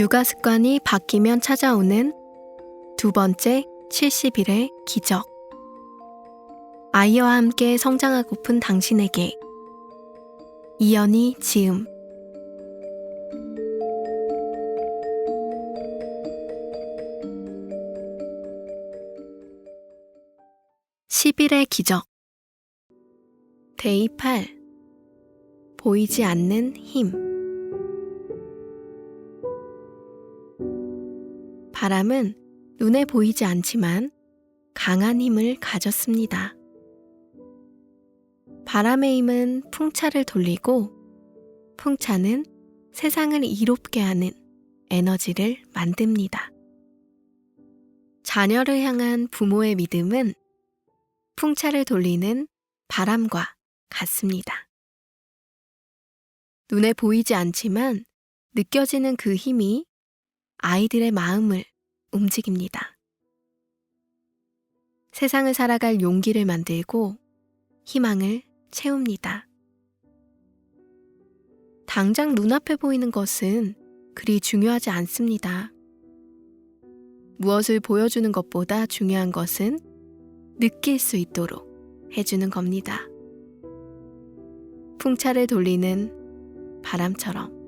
육아 습관이 바뀌면 찾아오는 두 번째 70일의 기적. 아이와 함께 성장하고픈 당신에게 이연이 지음. (10일의) 기적 데이 8 보이지 않는 힘 바람은 눈에 보이지 않지만 강한 힘을 가졌습니다. 바람의 힘은 풍차를 돌리고 풍차는 세상을 이롭게 하는 에너지를 만듭니다. 자녀를 향한 부모의 믿음은 풍차를 돌리는 바람과 같습니다. 눈에 보이지 않지만 느껴지는 그 힘이 아이들의 마음을 움직입니다. 세상을 살아갈 용기를 만들고 희망을 채웁니다. 당장 눈앞에 보이는 것은 그리 중요하지 않습니다. 무엇을 보여주는 것보다 중요한 것은 느낄 수 있도록 해주는 겁니다. 풍차를 돌리는 바람처럼.